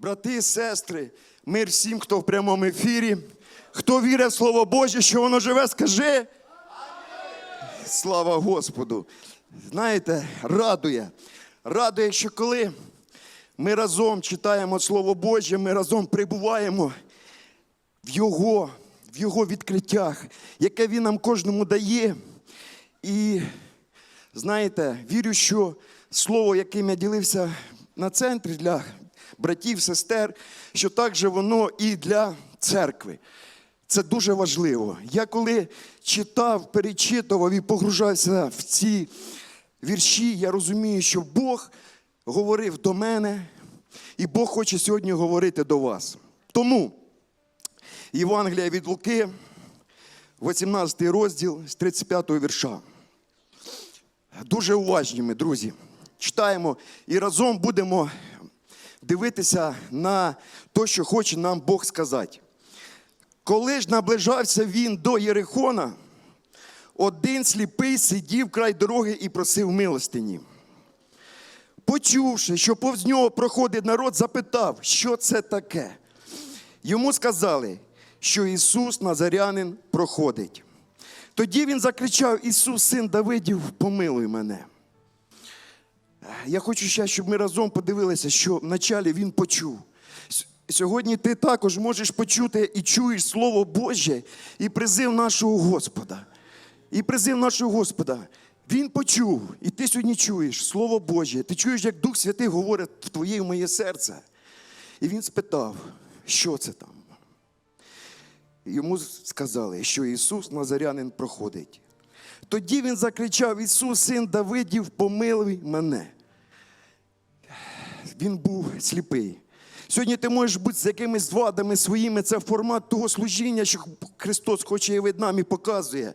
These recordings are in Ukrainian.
Брати і сестри, мир всім, хто в прямому ефірі. Хто вірить в Слово Боже, що воно живе, скажи. Слава Господу. Знаєте, радує. Радує, що коли ми разом читаємо Слово Боже, ми разом прибуваємо в Його, в Його відкриттях, яке Він нам кожному дає. І знаєте, вірю, що слово, яким я ділився на центрі для братів, сестер, що так же воно і для церкви. Це дуже важливо. Я коли читав, перечитував і погружався в ці вірші, я розумію, що Бог говорив до мене, і Бог хоче сьогодні говорити до вас. Тому Євангелія від Луки, 18 розділ з 35 вірша. Дуже уважні ми, друзі. Читаємо і разом будемо дивитися на те, що хоче нам Бог сказати. Коли ж наближався він до Єрихона, один сліпий сидів край дороги і просив милостині. Почувши, що повз нього проходить народ, запитав, що це таке. Йому сказали, що Ісус Назарянин проходить. Тоді він закричав: Ісус, син Давидів, помилуй мене. Я хочу ще, щоб ми разом подивилися, що вначалі він почув. Сьогодні ти також можеш почути і чуєш Слово Боже і призив нашого Господа. І призив нашого Господа. Він почув, і ти сьогодні чуєш Слово Боже. Ти чуєш, як Дух Святий говорить в твоє і в моє серце. І він спитав, що це там. Йому сказали, що Ісус Назарянин проходить. Тоді він закричав: Ісус, син Давидів, помилуй мене. Він був сліпий. Сьогодні ти можеш бути з якимись вадами своїми, це формат того служіння, що Христос хоче явити нам і показує.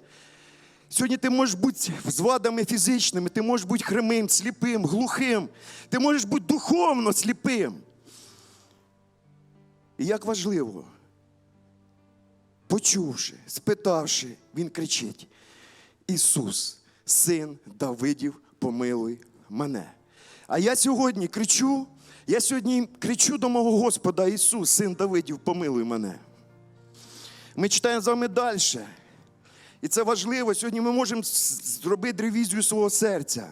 Сьогодні ти можеш бути з вадами фізичними, ти можеш бути хремим, сліпим, глухим, ти можеш бути духовно сліпим. І як важливо, почувши, спитавши, він кричить: Ісус, син Давидів, помилуй мене. А я сьогодні кричу, я сьогодні кричу до мого Господа Ісус, син Давидів, помилуй мене. Ми читаємо з вами далі. І це важливо. Сьогодні ми можемо зробити ревізію свого серця.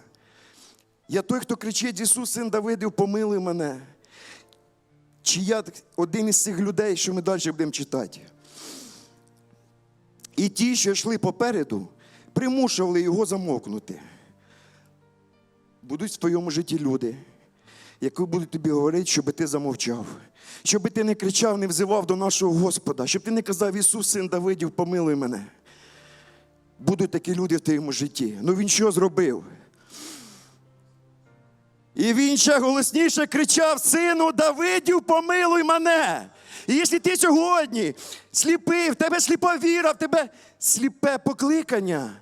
Я той, хто кричить, Ісус, син Давидів, помилуй мене. Чи я один із цих людей, що ми далі будемо читати? І ті, що йшли попереду, примушували його замовкнути. Будуть в твоєму житті люди, які будуть тобі говорити, щоб ти замовчав, щоб ти не кричав, не взивав до нашого Господа, щоб ти не казав, Ісус, син Давидів, помилуй мене. Будуть такі люди в твоєму житті. Ну він що зробив? І він ще голосніше кричав: Сину Давидів, помилуй мене. І якщо ти сьогодні сліпий, в тебе сліпа віра, в тебе сліпе покликання,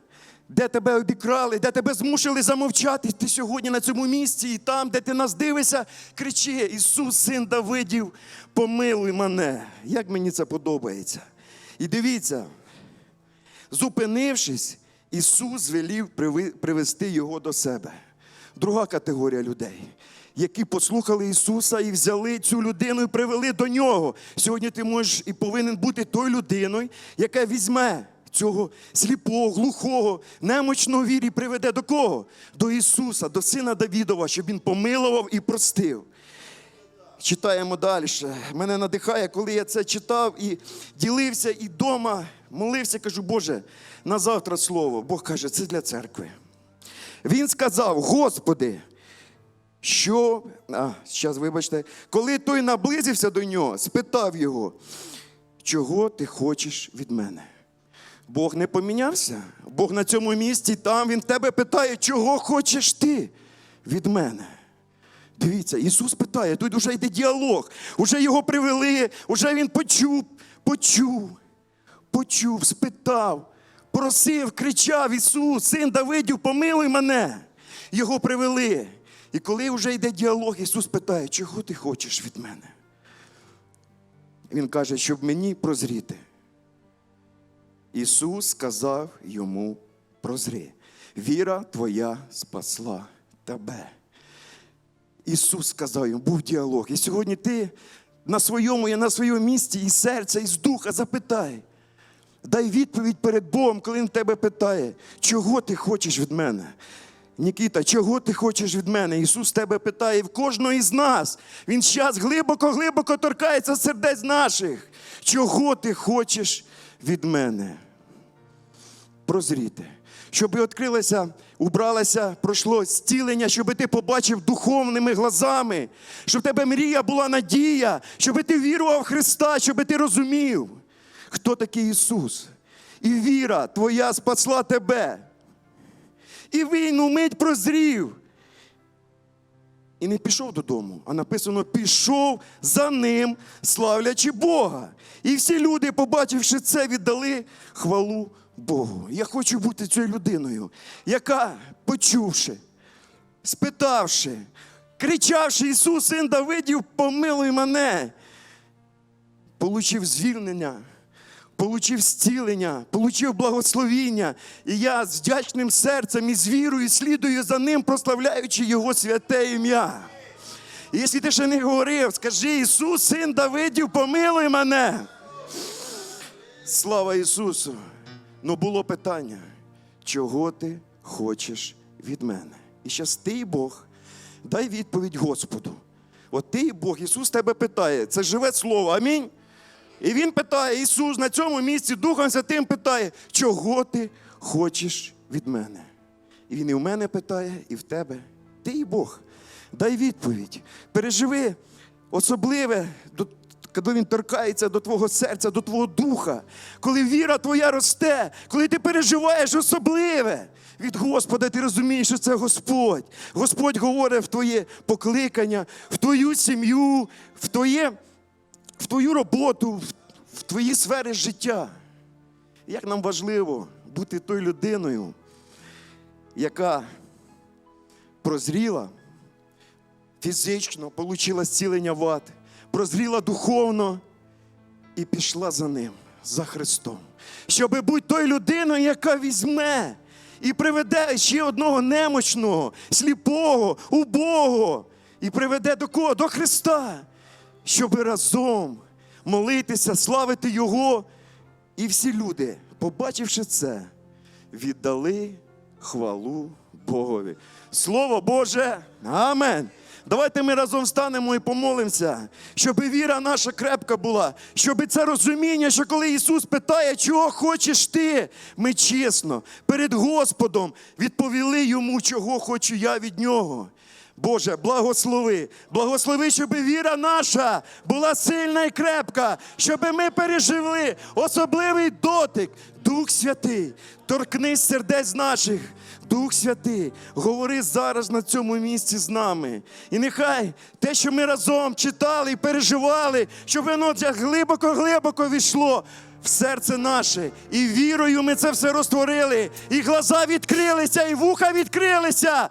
де тебе обікрали, де тебе змусили замовчати, ти сьогодні на цьому місці, і там, де ти нас дивишся, кричи: Ісус, син Давидів, помилуй мене. Як мені це подобається. І дивіться, зупинившись, Ісус приви- привести його до себе. Друга категорія людей, які послухали Ісуса і взяли цю людину і привели до нього. Сьогодні ти можеш і повинен бути тою людиною, яка візьме цього сліпого, глухого, немочного вірі приведе до кого? До Ісуса, до Сина Давідова, щоб Він помилував і простив. Читаємо далі. Мене надихає, коли я це читав і ділився, і вдома молився, кажу, Боже, на завтра слово. Бог каже, це для церкви. Він сказав: Господи, що. А, зараз, вибачте, коли той наблизився до нього, спитав його, чого ти хочеш від мене? Бог не помінявся. Бог на цьому місці, там він тебе питає, чого хочеш ти від мене? Дивіться, Ісус питає, тут вже йде діалог. Уже його привели, уже він почув, почув, почув, спитав, просив, кричав Ісус, син Давидів, помилуй мене. Його привели. І коли вже йде діалог, Ісус питає, чого ти хочеш від мене? Він каже, щоб мені прозріти. Ісус сказав йому прозри. Віра твоя спасла тебе. Ісус сказав йому, був діалог. І сьогодні ти на своєму, я на своєму місці і серця, і з духа запитай. Дай відповідь перед Богом, коли Він тебе питає, чого ти хочеш від мене? Нікіта, чого ти хочеш від мене? Ісус тебе питає в кожного із нас. Він зараз глибоко-глибоко торкається сердець наших. Чого ти хочеш від мене? Прозріти. Щоб відкрилося, убралося, пройшло зцілення, щоб ти побачив духовними глазами, щоб в тебе мрія була надія, щоб ти вірував в Христа, щоб ти розумів, хто такий Ісус. І віра твоя спасла тебе. І він умить прозрів. І не пішов додому, а написано: пішов за ним, славлячи Бога. І всі люди, побачивши це, віддали хвалу Богу. Я хочу бути цією людиною, яка, почувши, спитавши, кричавши Ісус, син Давидів, помилуй мене, получив звільнення, получив зцілення, получив благословіння. І я з вдячним серцем і з вірою слідую за ним, прославляючи Його святе ім'я. І якщо ти ще не говорив, скажи Ісус, син Давидів, помилуй мене. Слава Ісусу! Ну було питання, чого ти хочеш від мене? І щас ти Бог, дай відповідь Господу. От ти Бог, Ісус тебе питає, це живе слово, амінь. І Він питає, Ісус на цьому місці Духом Святим питає, чого ти хочеш від мене? І Він і в мене питає, і в тебе. Ти і Бог. Дай відповідь. Переживи особливе, коли він торкається до твого серця, до твого духа, коли віра твоя росте, коли ти переживаєш особливе від Господа, ти розумієш, що це Господь. Господь говорить в твоє покликання, в твою сім'ю, в твоє в твою роботу, в- твої сфери життя. Як нам важливо бути тою людиною, яка прозріла фізично, отримала зцілення вад, прозріла духовно і пішла за ним, за Христом. Щоб бути тою людиною, яка візьме і приведе ще одного немощного, сліпого, убогого, і приведе до кого? До Христа щоб разом молитися, славити Його. І всі люди, побачивши це, віддали хвалу Богові. Слово Боже, Амен. Давайте ми разом станемо і помолимося, щоб віра наша крепка була, щоб це розуміння, що коли Ісус питає, чого хочеш ти, ми чесно перед Господом відповіли йому, чого хочу я від Нього. Боже, благослови, благослови, щоб віра наша була сильна і крепка, щоб ми пережили особливий дотик. Дух Святий, торкнись сердець наших. Дух Святий, говори зараз на цьому місці з нами. І нехай те, що ми разом читали і переживали, щоб воно глибоко-глибоко війшло в серце наше. І вірою ми це все розтворили. І глаза відкрилися, і вуха відкрилися.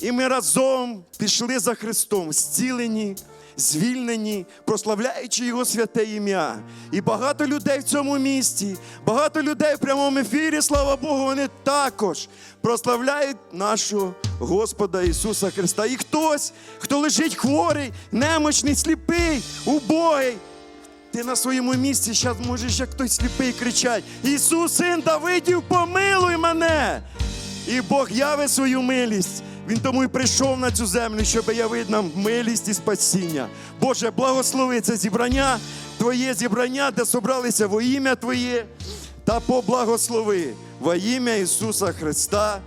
І ми разом пішли за Христом, зцілені, звільнені, прославляючи Його святе ім'я. І багато людей в цьому місті, багато людей в прямому ефірі, слава Богу, вони також прославляють нашого Господа Ісуса Христа. І хтось, хто лежить хворий, немощний, сліпий, убогий. Ти на своєму місці зараз можеш, як той сліпий, кричати: Ісус, син Давидів, помилуй мене! І Бог явить свою милість. Він тому і прийшов на цю землю, щоб явити нам милість і спасіння. Боже, благослови це зібрання, Твоє зібрання, де собралися во ім'я Твоє, та поблагослови во ім'я Ісуса Христа.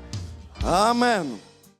Амен.